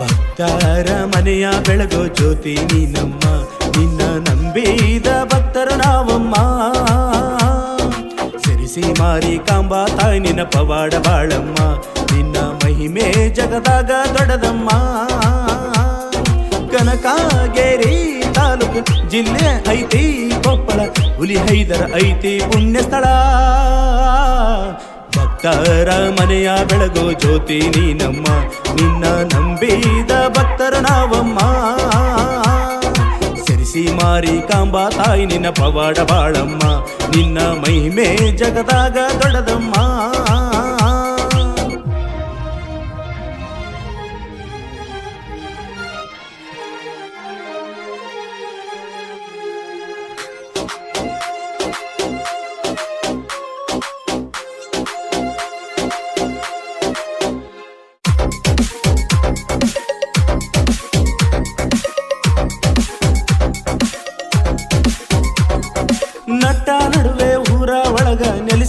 ಭಕ್ತರ ಮನೆಯ ಬೆಳಗೋ ಜ್ಯೋತಿ ನೀನಮ್ಮ. ನಿನ್ನ ನಂಬಿದ ಭಕ್ತರು ನಾವಮ್ಮ. ಸಿರಿಸಿ ಮಾರಿ ಕಾಂಬ ತಾಯಿ ನಿನ್ನ ಪವಾಡ ಬಾಳಮ್ಮ. ನಿನ್ನ ಮಹಿಮೆ ಜಗದಾಗ ದೊಡ್ಡದಮ್ಮ. ಕನಕಾಗೇರಿ ತಾಲೂಕು ಜಿಲ್ಲೆ ಐತಿ ಕೊಪ್ಪಳ, ಹುಲಿ ಹೈದರ ಐತಿ ಪುಣ್ಯ ಸ್ಥಳ ಭಕ್ತರ ಮನೆಯ ಬೆಳಗೋ ಜ್ಯೋತಿ ನೀನಮ್ಮ. ನಿನ್ನ ನಂಬಿದ ಭಕ್ತರ ನಾವಮ್ಮ. ಸರಿಸಿ ಮಾರಿ ಕಾಂಬ ತಾಯಿ ನಿನ್ನ ಪವಾಡ ಬಾಳಮ್ಮ. ನಿನ್ನ ಮಹಿಮೆ ಜಗದಾಗ ದೊಡ್ಡದಮ್ಮ.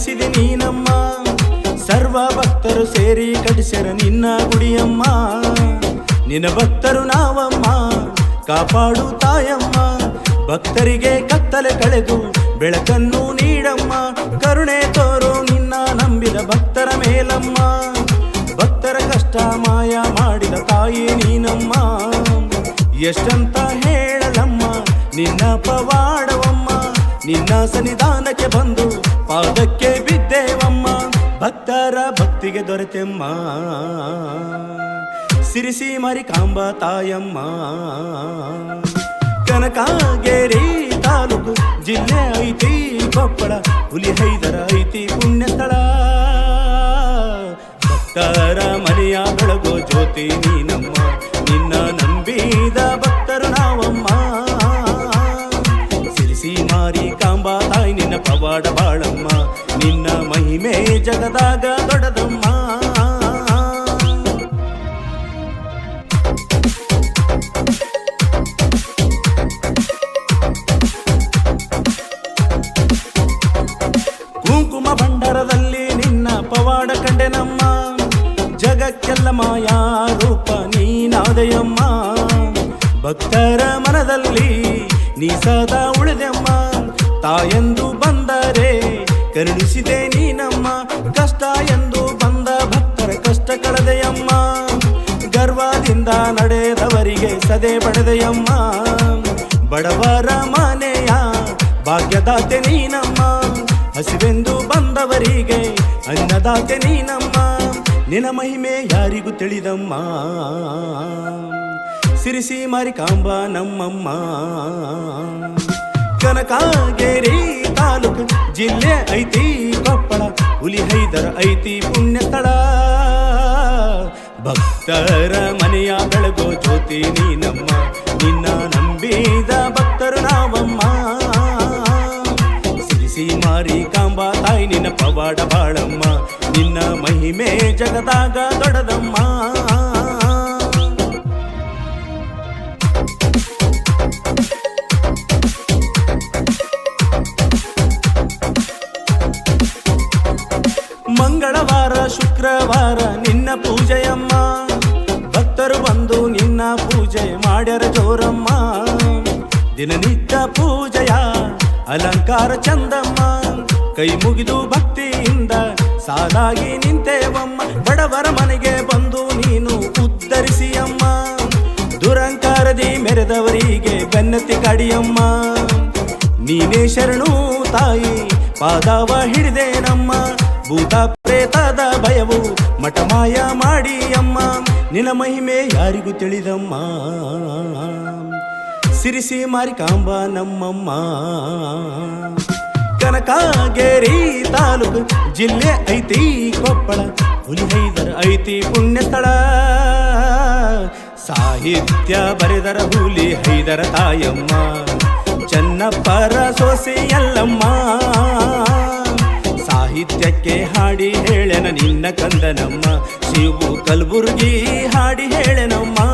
ನೆಲೆಸಿದೆ ನೀನಮ್ಮ. ಸರ್ವ ಭಕ್ತರು ಸೇರಿ ಕಟ್ಟಿಸ್ಯರ ನಿನ್ನ ಗುಡಿಯಮ್ಮ. ನಿನ್ನ ಭಕ್ತರು ನಾವಮ್ಮ, ಕಾಪಾಡು ತಾಯಮ್ಮ. ಭಕ್ತರಿಗೆ ಕತ್ತಲೆ ಕಳೆದು ಬೆಳಕನ್ನು ನೀಡಮ್ಮ. ಕರುಣೆ ತೋರು ನಿನ್ನ ನಂಬಿದ ಭಕ್ತರ ಮೇಲಮ್ಮ. ಭಕ್ತರ ಕಷ್ಟ ಮಾಯ ಮಾಡಿದ ತಾಯಿ ನೀನಮ್ಮ. ಎಷ್ಟಂತ ಹೇಳಲಮ್ಮ, ನಿನ್ನ ಪವಾಡವಮ್ಮ ನಿನ್ನ ಸನ್ನಿಧಾನಕ್ಕೆ ಬಂದು ಪಾದಕ್ಕೆ ಬಿದ್ದೇವಮ್ಮ. ಭಕ್ತರ ಭಕ್ತಿಗೆ ದೊರೆತೆಮ್ಮ. ಸಿರಿಸಿ ಮರಿ ಕಾಂಬ ತಾಯಮ್ಮ. ಕನಕಾಗೇರಿ ತಾಲೂಕು ಜಿಲ್ಲೆ ಐತಿ ಕೊಪ್ಪಳ ಹುಲಿ ಹೈದರ ಐತಿ ಪುಣ್ಯ ಸ್ಥಳ ಭಕ್ತರ ಮನೆಯ ಬೆಳಗೋ ಜ್ಯೋತಿ ನೀನಮ್ಮ. ಬಾಳಮ್ಮ, ನಿನ್ನ ಮಹಿಮೆ ಜಗದಾಗ ದೊಡ್ಡದಮ್ಮ. ಕುಂಕುಮ ಭಂಡಾರದಲ್ಲಿ ನಿನ್ನ ಪವಾಡ ಕಂಡೆನಮ್ಮ. ಜಗಕ್ಕೆಲ್ಲ ಮಾಯಾ ರೂಪ ನೀನಾದೆಯಮ್ಮ. ಭಕ್ತರ ಮನದಲ್ಲಿ ನೀ ಸದಾ ಉಳಿದೆಮ್ಮ. ತಾಯೆಂದು ಬಂದರೆ ಕರುಣಿಸಿದೆ ನೀನಮ್ಮ. ಕಷ್ಟ ಎಂದು ಬಂದ ಭಕ್ತರ ಕಷ್ಟ ಕಳೆದೆಯಮ್ಮ. ಗರ್ವದಿಂದ ನಡೆದವರಿಗೆ ಸದೆ ಪಡೆದೆಯಮ್ಮ. ಬಡವರ ಮನೆಯ ಭಾಗ್ಯದಾತೆ ನೀನಮ್ಮ. ಹಸಿವೆಂದು ಬಂದವರಿಗೆ ಅನ್ನದಾತೆ ನೀನಮ್ಮ. ನಿನ ಮಹಿಮೆ ಯಾರಿಗೂ ತಿಳಿದಮ್ಮ. ಸಿರಿಸಿ ಮಾರಿಕಾಂಬ ನಮ್ಮಮ್ಮ. ಕನಕಾಗೇರಿ ತಾಲೂಕು ಜಿಲ್ಲೆ ಐತಿ ಕೊಪ್ಪಳ. ಹುಲಿ ಹೈದರ ಐತಿ ಪುಣ್ಯ ಸ್ಥಳ ಭಕ್ತರ ಮನೆಯ ಬೆಳಗೋ ಜ್ಯೋತಿ ನೀನಮ್ಮ ನಿನ್ನ ನಂಬಿದ ಭಕ್ತರು ನಾವಮ್ಮ. ಸಿರಿಸಿ ಮಾರಿ ಕಾಂಬ ತಾಯಿ ನಿನ್ನ ಪವಾಡ ಬಾಳಮ್ಮ, ನಿನ್ನ ಮಹಿಮೆ ಜಗದಾಗ ದೊಡ್ಡದಮ್ಮ. ಮಂಗಳವಾರ, ಶುಕ್ರವಾರ ನಿನ್ನ ಪೂಜೆಯಮ್ಮ. ಭಕ್ತರು ಬಂದು ನಿನ್ನ ಪೂಜೆ ಮಾಡ್ಯರ ಜೋರಮ್ಮ. ದಿನನಿತ್ಯ ಪೂಜೆಯ ಅಲಂಕಾರ ಚಂದಮ್ಮ. ಕೈ ಮುಗಿದು ಭಕ್ತಿಯಿಂದ ಸಾಲಾಗಿ ನಿಂತೇವಮ್ಮ. ಬಡವರ ಮನೆಗೆ ಬಂದು ನೀನು ಉದ್ಧರಿಸಿಯಮ್ಮ ದುರಂಕಾರದಿ ಮೆರೆದವರಿಗೆ ಬೆನ್ನತಿ ಕಡಿಯಮ್ಮ. ನೀನೇ ಶರಣು ತಾಯಿ, ಪಾದವ ಹಿಡಿದೆ ನಮ್ಮ ಭೂತ ಪ್ರೇತದ ಭಯವು ಮಠಮಾಯ ಮಾಡಿ ಅಮ್ಮ. ನಿನ ಮಹಿಮೆ ಯಾರಿಗೂ ತಿಳಿದಮ್ಮ. ಸಿರಿಸಿ ಮಾರಿಕಾಂಬ ನಮ್ಮಮ್ಮ. ಕನಕಾಗೇರಿ ತಾಲೂಕು ಜಿಲ್ಲೆ ಐತಿ ಕೊಪ್ಪಳ. ಹುಲಿಹೈದರ ಐತಿ ಪುಣ್ಯಸ್ಥಳ. ಸಾಹಿತ್ಯ ಬರೆದರ ಹುಲಿ ಹೈದರ ತಾಯಮ್ಮ. ಚನ್ನಪ್ಪರ ಸೋಸಿ ಎಲ್ಲಮ್ಮ. ಸಾಹಿತ್ಯಕ್ಕೆ ಹಾಡಿ ಹೇಳೆನ ನಿನ್ನ ಕಂದನಮ್ಮ. ಶಿವು ಕಲ್ಬುರ್ಗಿ ಹಾಡಿ ಹೇಳೆನಮ್ಮ.